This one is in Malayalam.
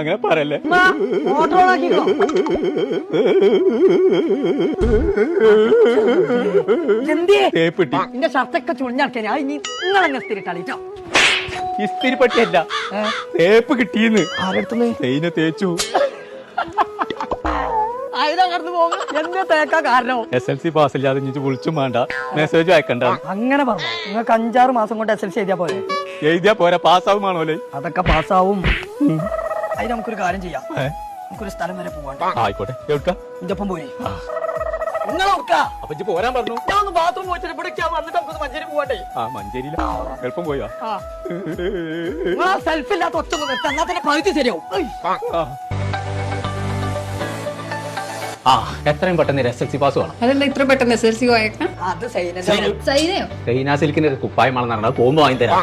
അങ്ങനെ പറയല്ലേ? മോട്ടോർ ഓണാക്കിക്കോ. എന്തിയെ തേപ്പിട്ടി. നിന്റെ ഷർട്ടൊക്കെ ചുളിഞ്ഞടക്കാൻ ആ ഇനി നിങ്ങളെന്നെ സ്ഥിരിട്ടാളിട്ടോ ഇസ്തിരി പട്ടിയല്ല തേപ്പ് കിട്ടിയെന്ന് ആരടുത്തു തേച്ചു. കടന്നു പോകും തേക്കാ കാരണം എസ് എൽ സി പാസ്സില്ലാതെ ഇഞ്ഞിട്ട് വിളിച്ചും വേണ്ട. മെസ്സേജ് അയക്കണ്ട. അങ്ങനെ പറഞ്ഞു നിങ്ങൾക്ക് അഞ്ചാറ് മാസം കൊണ്ട് എസ് എൽ സി എഴുതിയാ പോലെ എഴുതിയാ പോരാ പാസ്സാവുമാണോലെ അതൊക്കെ പാസ്സാവും അതിന് നമുക്കൊരു കാര്യം ചെയ്യാം. നമുക്കൊരു സ്ഥലം വരെ പോവാണ്ട് ആയിക്കോട്ടെ. എവിടുക്ക? എന്റെ ഒപ്പം പോയി അപ്പൊ പോരാൻ പറഞ്ഞു. ഞാൻ ബാത്റൂം പോയിട്ട് ഇവിടെ വന്നിട്ട് നമുക്ക് മഞ്ചേരി പോവാണ്ടേ ആ മഞ്ചേരിയില. എളുപ്പം പോയാ നിങ്ങൾ സെൽഫ് ഇല്ലാത്ത ഒറ്റ തന്നെ പകുതി ശരിയാവും. ആ. എത്രയും പെട്ടെന്ന് എസ് എൽ സി പാസ് വേണം. ഇത്ര പെട്ടെന്ന് എസ് എൽ സി പോയേക്കാം അത് സൈന സൈനയോ? സൈന സിൽക്കിന്റെ കുപ്പായമാണെന്നാണ് പോകുമ്പോ വാങ്ങി തരാം